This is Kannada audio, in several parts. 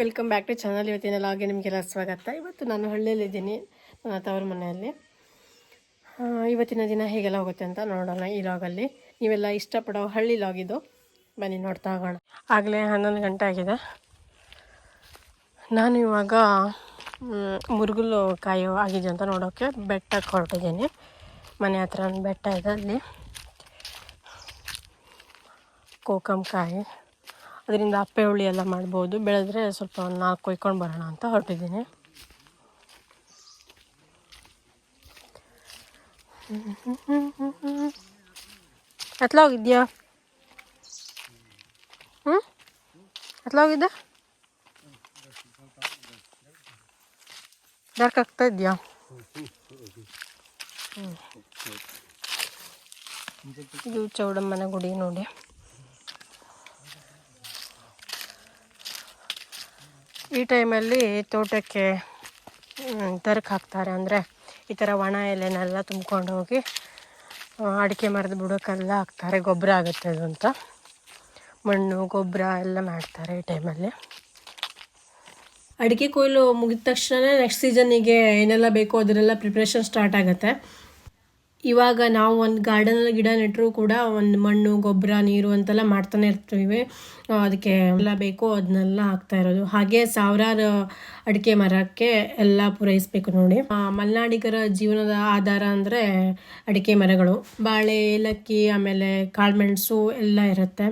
Welcome back to channel. ಇವತ್ತಿನ ಲಾಗೆ ನಿಮಗೆಲ್ಲ ಸ್ವಾಗತ. ಇವತ್ತು ನಾನು ಹಳ್ಳಿಯಲ್ಲಿದ್ದೀನಿ ನನ್ನ ತವರ ಮನೆಯಲ್ಲಿ. ಇವತ್ತಿನ ದಿನ ಹೇಗೆಲ್ಲ ಹೋಗುತ್ತೆ ಅಂತ ನೋಡೋಣ ಈ ಲಾಗಲ್ಲಿ ನೀವೆಲ್ಲ ಇಷ್ಟಪಡೋ ಹಳ್ಳಿ ಲಾಗ್ ಇದು. ಬನ್ನಿ, ನೋಡ್ತಾ ಹೋಗೋಣ. ಆಗಲೇ ಹನ್ನೊಂದು ಗಂಟೆ ಆಗಿದೆ. ನಾನು ಇವಾಗ ಮುರುಗಲು ಕಾಯಿ ಆಗಿದೆ ಅಂತ ನೋಡೋಕ್ಕೆ ಬೆಟ್ಟಕ್ಕೆ ಹೊರಟಿದ್ದೀನಿ. ಮನೆ ಹತ್ರ ಬೆಟ್ಟ ಇದೆ ಅಲ್ಲಿ. ಕೋಕಂಕಾಯಿ ಅದರಿಂದ ಅಪ್ಪೆ ಹುಳಿ ಎಲ್ಲ ಮಾಡ್ಬೋದು. ಬೆಳೆದ್ರೆ ಸ್ವಲ್ಪ ಒಂದು ನಾಲ್ಕು ಕೊಯ್ಕೊಂಡು ಬರೋಣ ಅಂತ ಹೊರಟಿದ್ದೀನಿ. ಎತ್ಲೋಗಿದ್ಯಾ ಹ್ಞೂ ಎತ್ಲೋಗಿದ್ದ ಡಾರ್ಕ್ ಆಗ್ತಾ ಇದೆಯಾ? ಇದು ಚೌಡಮ್ಮನ ಗುಡಿ ನೋಡಿ. ಈ ಟೈಮಲ್ಲಿ ತೋಟಕ್ಕೆ ತರಕ್ಕೆ ಹಾಕ್ತಾರೆ ಅಂದರೆ ಈ ಥರ ಒಣ ಎಲೆನೆಲ್ಲ ತುಂಬ್ಕೊಂಡು ಹೋಗಿ ಅಡಿಕೆ ಮರದ ಬುಡಕ್ಕೆಲ್ಲ ಹಾಕ್ತಾರೆ. ಗೊಬ್ಬರ ಆಗುತ್ತೆ ಅದು ಅಂತ. ಮಣ್ಣು, ಗೊಬ್ಬರ ಎಲ್ಲ ಮಾಡ್ತಾರೆ ಈ ಟೈಮಲ್ಲಿ. ಅಡಿಕೆ ಕೊಯ್ಲು ಮುಗಿದ ತಕ್ಷಣ ನೆಕ್ಸ್ಟ್ ಸೀಸನಿಗೆ ಏನೆಲ್ಲ ಬೇಕೋ ಅದರೆಲ್ಲ ಪ್ರಿಪ್ರೇಷನ್ ಸ್ಟಾರ್ಟ್ ಆಗುತ್ತೆ. ಇವಾಗ ನಾವು ಒಂದು ಗಾರ್ಡನಲ್ಲಿ ಗಿಡ ನೆಟ್ಟರೂ ಕೂಡ ಒಂದು ಮಣ್ಣು, ಗೊಬ್ಬರ, ನೀರು ಅಂತೆಲ್ಲ ಮಾಡ್ತಾನೆ ಇರ್ತೀವಿ. ಅದಕ್ಕೆ ಎಲ್ಲ ಬೇಕೋ ಅದನ್ನೆಲ್ಲ ಹಾಕ್ತಾ ಇರೋದು. ಹಾಗೆ ಸಾವಿರಾರು ಅಡಿಕೆ ಮರಕ್ಕೆ ಎಲ್ಲ ಪೂರೈಸಬೇಕು ನೋಡಿ. ಮಲೆನಾಡಿಗರ ಜೀವನದ ಆಧಾರ ಅಂದರೆ ಅಡಿಕೆ ಮರಗಳು. ಬಾಳೆ, ಏಲಕ್ಕಿ, ಆಮೇಲೆ ಕಾಳುಮೆಣಸು ಎಲ್ಲ ಇರುತ್ತೆ.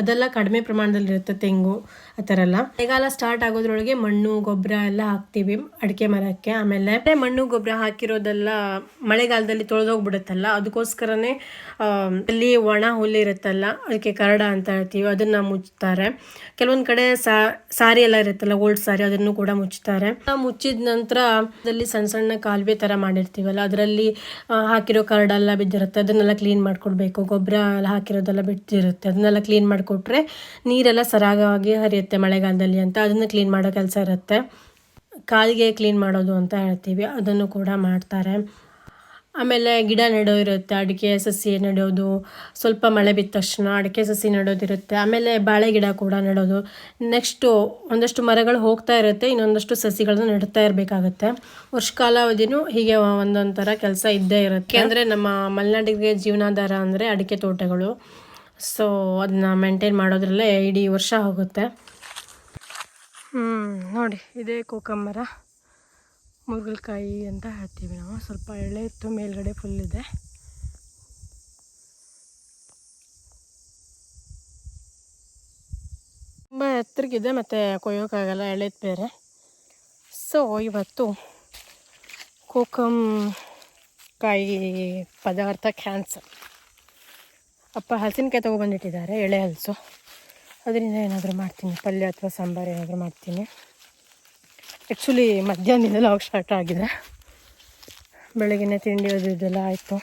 ಅದೆಲ್ಲ ಕಡಿಮೆ ಪ್ರಮಾಣದಲ್ಲಿ ಇರುತ್ತೆ, ತೆಂಗು, ಆ ಥರ ಎಲ್ಲ. ಮಳೆಗಾಲ ಸ್ಟಾರ್ಟ್ ಆಗೋದ್ರೊಳಗೆ ಮಣ್ಣು, ಗೊಬ್ಬರ ಎಲ್ಲ ಹಾಕ್ತೀವಿ, ಅಡಿಕೆ ಮರಕ್ಕೆ. ಆಮೇಲೆ ಮಣ್ಣು, ಗೊಬ್ಬರ ಹಾಕಿರೋದೆಲ್ಲ ಮಳೆಗಾಲದಲ್ಲಿ ತೊಳೆದೋಗ್ಬಿಡುತ್ತಲ್ಲ, ಅದಕ್ಕೋಸ್ಕರನೇ ಅಲ್ಲಿ ಒಣ ಹುಲ್ಲು ಇರುತ್ತಲ್ಲ, ಅದಕ್ಕೆ ಕರಡ ಅಂತ ಹೇಳ್ತೀವಿ, ಅದನ್ನು ಮುಚ್ತಾರೆ. ಕೆಲವೊಂದು ಕಡೆ ಸಾರಿ ಎಲ್ಲ ಇರುತ್ತಲ್ಲ, ಓಲ್ಡ್ ಸಾರಿ, ಅದನ್ನು ಕೂಡ ಮುಚ್ತಾರೆ. ಮುಚ್ಚಿದ ನಂತರ ಅದರಲ್ಲಿ ಸಣ್ಣ ಸಣ್ಣ ಕಾಲುವೆ ಥರ ಮಾಡಿರ್ತೀವಲ್ಲ, ಅದರಲ್ಲಿ ಹಾಕಿರೋ ಕರಡೆಲ್ಲ ಬಿದ್ದಿರುತ್ತೆ, ಅದನ್ನೆಲ್ಲ ಕ್ಲೀನ್ ಮಾಡಿಕೊಡ್ಬೇಕು. ಗೊಬ್ಬರ ಎಲ್ಲ ಹಾಕಿರೋದೆಲ್ಲ ಬಿಟ್ಟಿರುತ್ತೆ ಅದನ್ನೆಲ್ಲ ಕ್ಲೀನ್ ಮಾಡಿಕೊಟ್ರೆ ನೀರೆಲ್ಲ ಸರಾಗವಾಗಿ ಹರಿಯುತ್ತೆ ಮಳೆಗಾಲದಲ್ಲಿ ಅಂತ. ಅದನ್ನು ಕ್ಲೀನ್ ಮಾಡೋ ಕೆಲಸ ಇರುತ್ತೆ. ಕಾಲಿಗೆ ಕ್ಲೀನ್ ಮಾಡೋದು ಅಂತ ಹೇಳ್ತೀವಿ. ಅದನ್ನು ಕೂಡ ಮಾಡ್ತಾರೆ. ಆಮೇಲೆ ಗಿಡ ನೆಡೋ ಇರುತ್ತೆ ಅಡಿಕೆ, ಸಸಿ ನೆಡೋದು. ಸ್ವಲ್ಪ ಮಳೆ ಬಿದ್ದ ತಕ್ಷಣ ಅಡಿಕೆ, ಸಸಿ ನೆಡೋದಿರುತ್ತೆ. ಆಮೇಲೆ ಬಾಳೆ ಗಿಡ ಕೂಡ ನೆಡೋದು. ನೆಕ್ಸ್ಟು ಒಂದಷ್ಟು ಮರಗಳು ಹೋಗ್ತಾ ಇರುತ್ತೆ. ಇನ್ನೊಂದಷ್ಟು ಸಸಿಗಳನ್ನ ನೆಡ್ತಾ ಇರಬೇಕಾಗತ್ತೆ. ವರ್ಷ ಕಾಲಾವಧಿನೂ ಹೀಗೆ ಥರ ಕೆಲಸ ಇದ್ದೇ ಇರುತ್ತೆ. ಅಂದರೆ ನಮ್ಮ ಮಲೆನಾಡಿಗೆ ಜೀವನಾಧಾರ ಅಂದರೆ ಅಡಿಕೆ ತೋಟಗಳು. ಸೊ ಅದನ್ನ ಮೇಂಟೈನ್ ಮಾಡೋದ್ರಲ್ಲೇ ಇಡೀ ವರ್ಷ ಹೋಗುತ್ತೆ. ಹ್ಞೂ ನೋಡಿ, ಇದೇ ಕೋಕಂಬರ, ಮುರುಗಲ್ಕಾಯಿ ಅಂತ ಹೇಳ್ತೀವಿ ನಾವು. ಸ್ವಲ್ಪ ಎಳೆ ಇತ್ತು, ಮೇಲ್ಗಡೆ ಫುಲ್ ಇದೆ. ತುಂಬ ಎತ್ತರಿಗಿದೆ ಮತ್ತು ಕೊಯ್ಯೋಕ್ಕಾಗಲ್ಲ ಎಳೆದು ಬೇರೆ. ಸೊ ಇವತ್ತು ಕೋಕಂ ಕಾಯಿ ಪದಾರ್ಥ ಕ್ಯಾನ್ಸರ್ ಅಪ್ಪ ಹಲಸಿನಕಾಯಿ ತೊಗೊಬಂದಿಟ್ಟಿದ್ದಾರೆ ಎಳೆ ಹಲಸು. ಅದರಿಂದ ಏನಾದರೂ ಮಾಡ್ತೀನಿ, ಪಲ್ಯ ಅಥವಾ ಸಾಂಬಾರು ಏನಾದರೂ ಮಾಡ್ತೀನಿ. ಆ್ಯಕ್ಚುಲಿ ಮಧ್ಯಾಹ್ನದಿಂದ ಲಾಗ್ ಸ್ಟಾರ್ಟ್ ಆಗಿದೆ ಬೆಳಗಿನ ತಿಂಡಿ ಅದು ಇದೆಲ್ಲ ಆಯಿತು.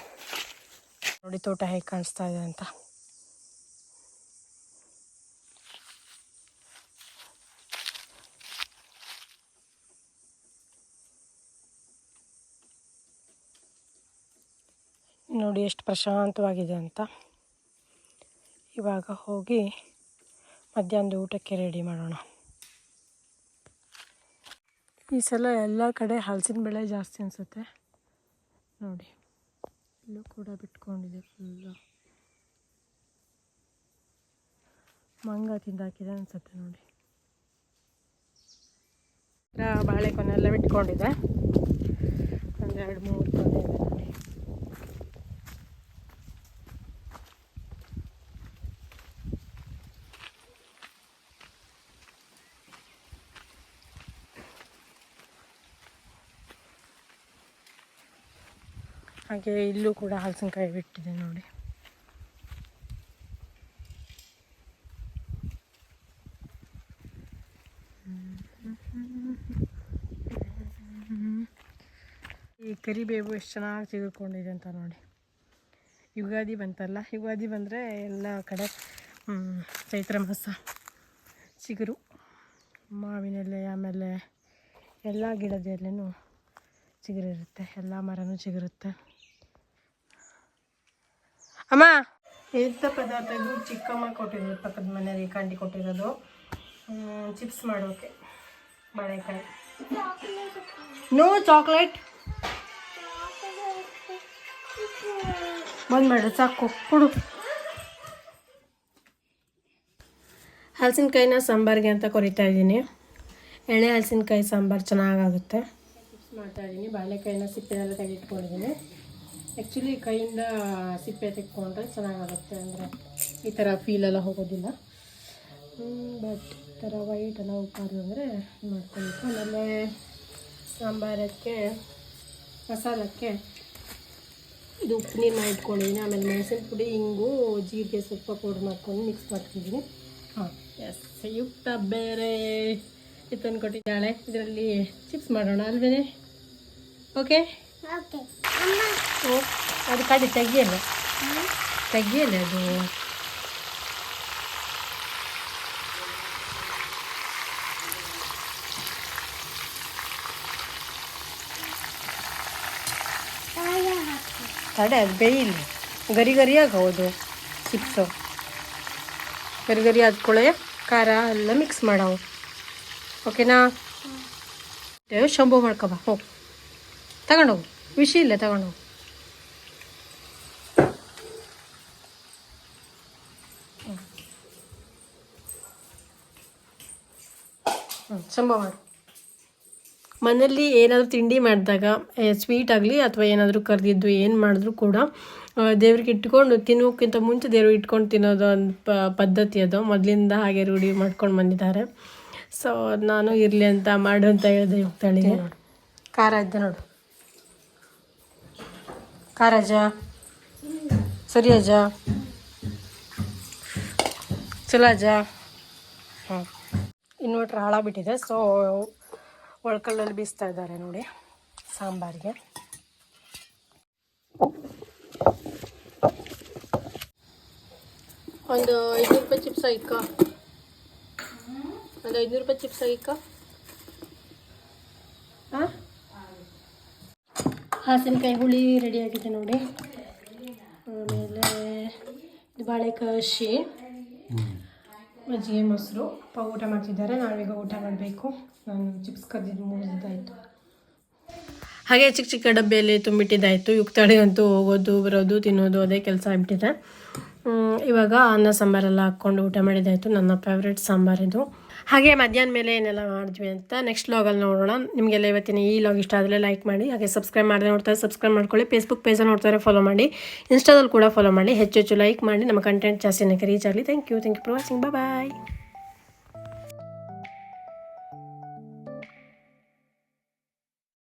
ನೋಡಿ ತೋಟ ಹೇಗೆ ಕಾಣಿಸ್ತಾ ಇದೆ ಅಂತ. ನೋಡಿ ಎಷ್ಟು ಪ್ರಶಾಂತವಾಗಿದೆ ಅಂತ. ಇವಾಗ ಹೋಗಿ ಮಧ್ಯಾಹ್ನದ ಊಟಕ್ಕೆ ರೆಡಿ ಮಾಡೋಣ. ಈ ಸಲ ಎಲ್ಲ ಕಡೆ ಹಲಸಿನ ಬೆಳೆ ಜಾಸ್ತಿ ಅನಿಸುತ್ತೆ. ನೋಡಿ, ಇಲ್ಲೂ ಕೂಡ ಬಿಟ್ಕೊಂಡಿದೆ ಫುಲ್ಲು ಮಂಗ ತಿಂದಾಕಿದೆ ಅನಿಸುತ್ತೆ ನೋಡಿ. ಬಾಳೆಕೊನೆಲ್ಲ ಬಿಟ್ಕೊಂಡಿದೆ. ಬಿಟ್ಕೊಂಡಿದೆ ಒಂದೆರಡು ಮೂರು ಕೊನೆ ಹಾಗೆ ಇಲ್ಲೂ ಕೂಡ ಹಲಸಿನಕಾಯಿ ಬಿಟ್ಟಿದೆ ನೋಡಿ. ಈ ಕರಿಬೇವು ಎಷ್ಟು ಚೆನ್ನಾಗಿ ತೆಗೆದುಕೊಂಡಿದೆ ಅಂತ ನೋಡಿ. ಯುಗಾದಿ ಬಂತಲ್ಲ? ಯುಗಾದಿ ಬಂದರೆ ಎಲ್ಲ ಕಡೆ ಚೈತ್ರ ಮಾಸ, ಚಿಗುರು, ಮಾವಿನೆಲೆ, ಆಮೇಲೆ ಎಲ್ಲ ಗಿಡದೆಲೆನೂ ಚಿಗುರಿರುತ್ತೆ. ಎಲ್ಲ ಮರನೂ ಚಿಗುರುತ್ತೆ. ಅಮ್ಮ. ಎಂಥ ಪದಾರ್ಥ ಇದು ಚಿಕ್ಕಮ್ಮ ಕೊಟ್ಟಿರೋದು ಪಕ್ಕದ ಮನೆಯಲ್ಲಿ ಕಂಡಿ ಕೊಟ್ಟಿರೋದು. ಚಿಪ್ಸ್ ಮಾಡೋಕೆ ಬಾಳೆಕಾಯಿ. No chocolate. ಬಂದ್ ಮಾಡು ಸಾಕು ಕೊಡು. ಹಲಸಿನಕಾಯಿನ ಸಾಂಬಾರಿಗೆ ಅಂತ ಕೊರಿತಾ ಇದ್ದೀನಿ. ಎಳೆ ಹಲಸಿನಕಾಯಿ ಸಾಂಬಾರು ಚೆನ್ನಾಗಾಗುತ್ತೆ. ಚಿಪ್ಸ್ ಮಾಡ್ತಾ ಇದ್ದೀನಿ. ಬಾಳೆಕಾಯಿನ ಸಿಪ್ಪೆನೆಲ್ಲ ತೆಗೆದಿಟ್ಕೊಂಡಿದ್ದೀನಿ ಆ್ಯಕ್ಚುಲಿ ಕೈಯಿಂದ ಸಿಪ್ಪೆ ತೆಕ್ಕೊಂಡ್ರೆ ಚೆನ್ನಾಗಾಗುತ್ತೆ ಅಂದರೆ ಈ ಥರ ಫೀಲೆಲ್ಲ ಹೋಗೋದಿಲ್ಲ. ಬಟ್ ಈ ಥರ ವೈಟ್ ಎಲ್ಲ ಉಪ್ಪಾರು ಅಂದರೆ ಮಾಡ್ಕೊಬೇಕು. ಆಮೇಲೆ ಸಾಂಬಾರಕ್ಕೆ ಮಸಾಲಕ್ಕೆ ಇದು ಉಪ್ಪು ನೀರು ಮಾಡಿಟ್ಕೊಂಡಿದ್ದೀನಿ ಆಮೇಲೆ ಮೆಣಸಿನ ಪುಡಿ ಹಿಂಗು ಜೀರಿಗೆ ಸ್ವಲ್ಪ ಪೌಡ್ರ್ ಮಾಡ್ಕೊಂಡು ಮಿಕ್ಸ್ ಮಾಡ್ತಿದ್ದೀನಿ. ಹಾಂ ಎಸ್ ಯುಕ್ತ ಬೇರೆ ತಂದು ಕೊಟ್ಟಿದ್ದಾಳೆ ಇದರಲ್ಲಿ ಚಿಪ್ಸ್ ಮಾಡೋಣ ಅಲ್ವೇನೆ? ಓಕೆ ಓ ಅದು ಕಡೆ ತೆಗಿಯಲ್ಲ. ತೆಗಿಯಲ್ಲ ಅದು. ತಡೆ ಅದು ಬೇಯಿಲ್ಲ. ಗರಿ ಗರಿ ಹೌದು. ಚಿಪ್ಸು ಗರಿ ಗರಿ ಆದ್ಕೊಳ್ಳೆ ಖಾರ ಎಲ್ಲ ಮಿಕ್ಸ್ ಮಾಡವು. ಓಕೆನಾ ಶಂಭು ಮಾಡ್ಕೊಬ ಹೋಗಿ ತಗೊಂಡೋಗು. ವಿಷ ಇಲ್ಲ ತಗೊಂಡು ಸಂಭವ ಮನೆಯಲ್ಲಿ ಮಾಡು ಏನಾದರೂ ತಿಂಡಿ ಮಾಡಿದಾಗ ಸ್ವೀಟ್ ಆಗಲಿ ಅಥವಾ ಏನಾದರೂ ಕರೆದಿದ್ದು ಏನು ಮಾಡಿದ್ರು ಕೂಡ ದೇವ್ರಿಗೆ ಇಟ್ಕೊಂಡು ತಿನ್ನೋಕ್ಕಿಂತ ಮುಂಚೆ ದೇವ್ರಿಗೆ ಇಟ್ಕೊಂಡು ತಿನ್ನೋದು ಒಂದು ಪ ಪದ್ಧತಿ ಅದು. ಮೊದಲಿಂದ ಹಾಗೆ ರೂಢಿ ಮಾಡ್ಕೊಂಡು ಬಂದಿದ್ದಾರೆ. ಸೊ ನಾನು ಇರಲಿ ಅಂತ ಮಾಡು ಅಂತ ಹೇಳಿದೆ ಯುಕ್ತಾಳಿಗೆ ಖಾರ ಇದ್ದೆ ನೋಡು. ಖಾರ ಸರಿಯಜ ಸರಿ ಅಜ್ಜ ಚಲೋ ಅಜ್ಜ ಹ್ಞೂ ಇನ್ವರ್ಟ್ರ್ ಹಾಳಾಗ್ಬಿಟ್ಟಿದೆ ಸೊ ಒಳ್ಕಲ್ಲಲ್ಲಿ ಬೀಸ್ತಾ ಇದ್ದಾರೆ ನೋಡಿ ಸಾಂಬಾರಿಗೆ. ಒಂದು ಐದುನೂರು ರೂಪಾಯಿ ಚಿಪ್ಸ್ ಐಕ ಒಂದು ಐದುನೂರು ರೂಪಾಯಿ ಚಿಪ್ಸ್ ಐಕ ಹಾಂ? ಹಾಸಿನಕಾಯಿ ಹುಳಿ ರೆಡಿಯಾಗಿದೆ ನೋಡಿ. ಆಮೇಲೆ ಇದು ಬಾಳೆಕಾಯಿ ಮಜ್ಜಿಗೆ ಮೊಸರು. ಅಪ್ಪ ಊಟ ಮಾಡ್ತಿದ್ದಾರೆ. ನಾವೀಗ ಊಟ ಮಾಡಬೇಕು. ನಾನು ಚಿಪ್ಸ್ ಕದ್ದಿದ್ದು ಮುಗಿದಾಯಿತು ಹಾಗೆ ಚಿಕ್ಕ ಚಿಕ್ಕ ಡಬ್ಬೆಯಲ್ಲಿ ತುಂಬಿಟ್ಟಿದ್ದಾಯಿತು. ಯುಕ್ತಳಿಗಂತೂ ಹೋಗೋದು, ಬರೋದು, ತಿನ್ನೋದು ಅದೇ ಕೆಲಸ ಆಗ್ಬಿಟ್ಟಿದೆ. ಇವಾಗ ಅನ್ನ, ಸಾಂಬಾರೆಲ್ಲ ಹಾಕ್ಕೊಂಡು ಊಟ ಮಾಡಿದ್ದಾಯಿತು. ನನ್ನ ಫೇವ್ರೆಟ್ ಸಾಂಬಾರಿದು ಹಾಗೆ ಮಧ್ಯಾಹ್ನ ಮೇಲೆ ಏನೆಲ್ಲ ಮಾಡಿದ್ವಿ ಅಂತ ನೆಕ್ಸ್ಟ್ ಲಾಗಲ್ಲಿ ನೋಡೋಣ. ನಿಮಗೆಲ್ಲ ಇವತ್ತಿನ ಈ ಲಾಗ್ ಇಷ್ಟ ಆದರೆ ಲೈಕ್ ಮಾಡಿ, ಹಾಗೆ ಸಬ್ಸ್ಕ್ರೈಬ್ ಮಾಡಿದ್ರೆ ನೋಡ್ತಾರೆ ಸಬ್ಸ್ಕ್ರೈಬ್ ಮಾಡ್ಕೊಳ್ಳಿ. ಫೇಸ್ಬುಕ್ ಪೇಜಲ್ಲಿ ನೋಡ್ತಾರೆ ಫಾಲೋ ಮಾಡಿ. ಇನ್ಸ್ಟಾದಲ್ಲಿ ಕೂಡ ಫಾಲೋ ಮಾಡಿ. ಹೆಚ್ಚು ಹೆಚ್ಚು ಲೈಕ್ ಮಾಡಿ. ನಮ್ಮ ಕಂಟೆಂಟ್ ಜಾಸ್ತಿ ರೀಚ್ ಆಗಲಿ. Thank you thank you for watching bye